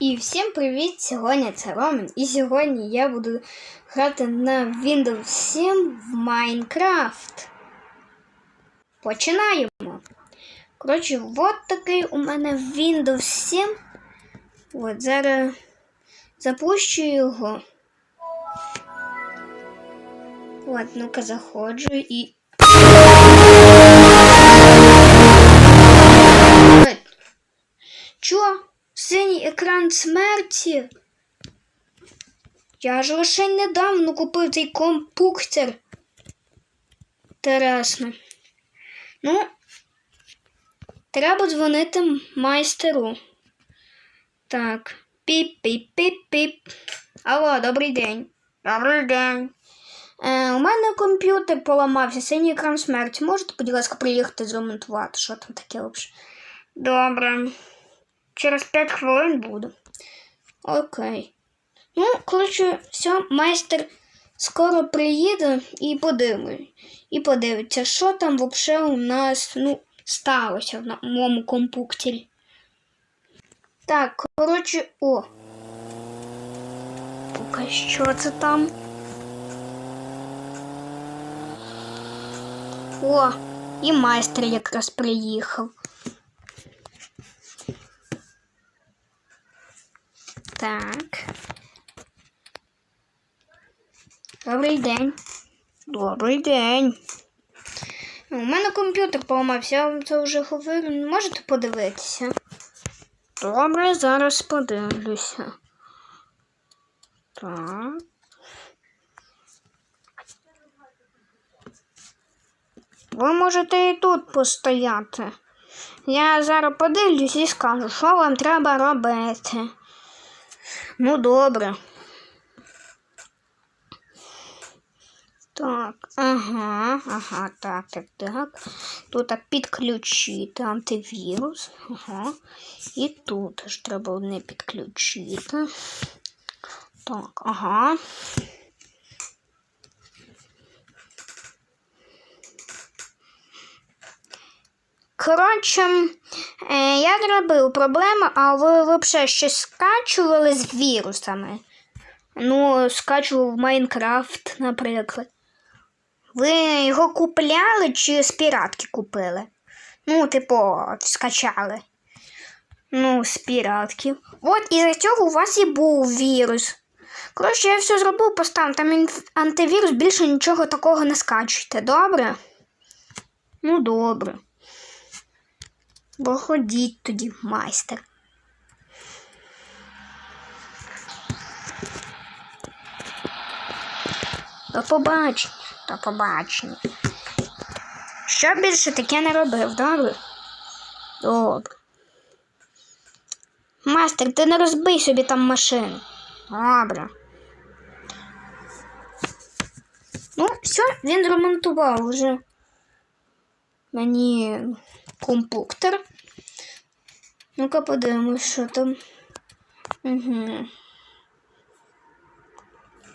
І всім привіт! Сьогодні це Роман. І сьогодні я буду грати на Windows 7 в Майнкрафт. Починаємо. Коротше, от такий у мене Windows 7. От зараз запущу його. От, ну-ка заходжу і. Екран смерті? Я ж лише недавно купив цей компуктер. Інтересно. Ну, треба дзвонити майстеру. Так. Піп-піп-піп-піп. Алло, добрий день. Добрий день. Е, у мене комп'ютер поламався, синій екран смерті. Можете, будь ласка, приїхати зремонтувати? Що там таке взагалі? Добре. Через 5 хвилин буду. Окей. Ну, коротше, все, майстер скоро приїде і подивиться. І подивиться, що там взагалі у нас ну, сталося на моєму компуктері. Так, коротше, о. Поки що це там. О, і майстер якраз приїхав. Так. Добрий день. Добрий день. У мене комп'ютер поламався, я вам це вже говорю. Можете подивитися? Добре, зараз подивлюся. Так. Ви можете і тут постояти. Я зараз подивлюсь і скажу, що вам треба робити. Ну, добре. Так, ага, ага, так, так, так. Тут підключити антивірус. Ага. І тут ж треба одне підключити. Так, ага. Коротше, я зробив проблему, а ви взагалі щось скачували з вірусами. Ну, скачував Майнкрафт, наприклад. Ви його купляли чи з піратки купили? Ну, типу, скачали. Ну, з піратки. От із-за цього у вас і був вірус. Коротше, я все зробив, поставив там антивірус, більше нічого такого не скачуйте, добре? Ну, добре. Бо ходіть тоді, майстер. До побачення, до побачення. Що більше таке не робив, добре? Добре. Майстер, ти не розбий собі там машину. Добре. Ну, все, він ремонтував вже мені компуктер. Ну-ка подивимось, що там. Угу.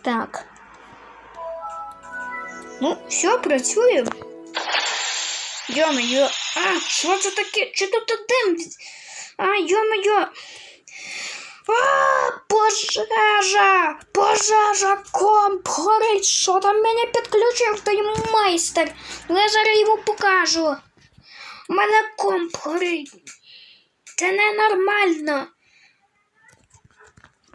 Так. Ну, все, працює. Йо-моє, а, що це таке? Чи тут дим? А, йо-моє. А, пожежа! Пожежа, комп горить. Що там мене підключив той майстер? Ну я зараз йому покажу. У мене комп горить. Це ненормально.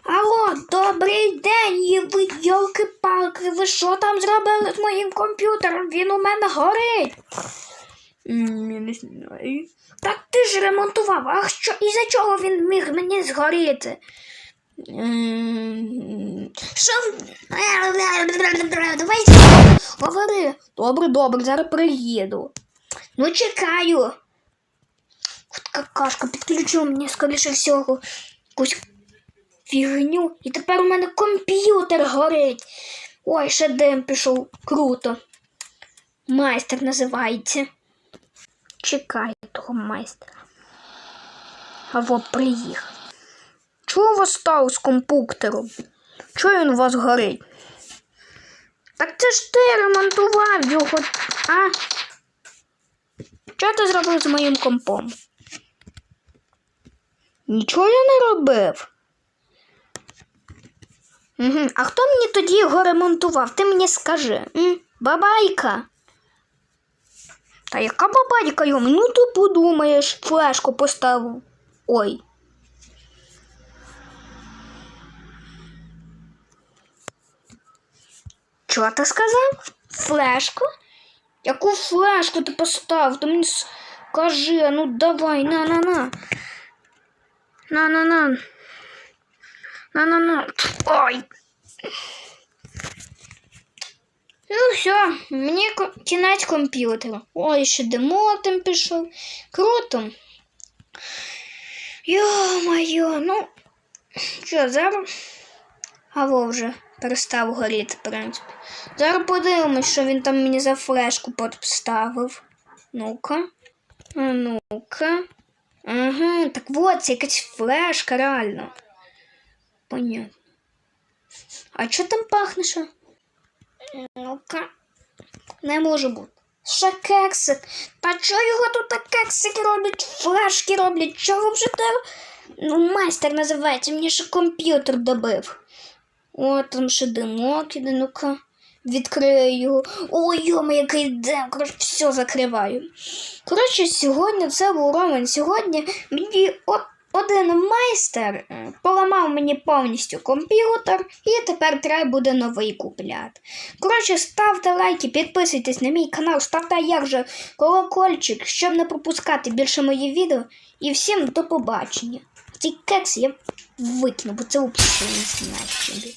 Алло, добрий день, ви йолки-палки, ви що там зробили з моїм комп'ютером? Він у мене горить. Я не знаю. Так ти ж ремонтував, а що і за чого він міг мені згоріти? Що? Давай говори. Добре, добре, зараз приїду. Ну, чекаю. От какашка підключила мені, скоріше всього, якусь фігню. І тепер у мене комп'ютер горить. Ой, ще дим пішов. Круто. Майстер називається. Чекаю того майстра. А во приїхав. Чого у вас стало з компуктером? Чого він у вас горить? Так це ж ти ремонтував його, а? Що ти зробив з моїм компом? Нічого я не робив. Угу. А хто мені тоді його ремонтував? Ти мені скажи. М? Бабайка. Та яка бабайка йому? Ну ти подумаєш, флешку поставив. Ой. Чого ти сказав? Флешку? Яку флешку ти поставив? Ти мені скажи, ну давай, на-на-на. На-на-на. На-на-на. Ой. Ну все, мені кінець комп'ютера. Ой, ще демотом пішов. Круто. Йо-моє, ну. Що, зараз. Аво вже перестав горіти, в принципі. Зараз подивимось, що він там мені за флешку поставив. Ну-ка. Ну-ка. Ага, так от, це якась флешка, реально. Понятно. А що там пахне що? Ну-ка. Не може бути. Ще кексик. Та чого його тут кексики роблять, флешки роблять? Чого вже те? Ну, майстер називається, мені ще комп'ютер добив. О, там ще димок іде, ну-ка. Відкрию його. Ой, йома, який дим. Коротше, все закриваю. Коротше, сьогодні це був Роман. Сьогодні мені один майстер е, поламав мені повністю комп'ютер, і тепер треба буде новий купляти. Коротше, ставте лайки, підписуйтесь на мій канал, ставте як же колокольчик, щоб не пропускати більше мої відео. І всім до побачення. Цей кекс я викину, бо це взагалі не знаю.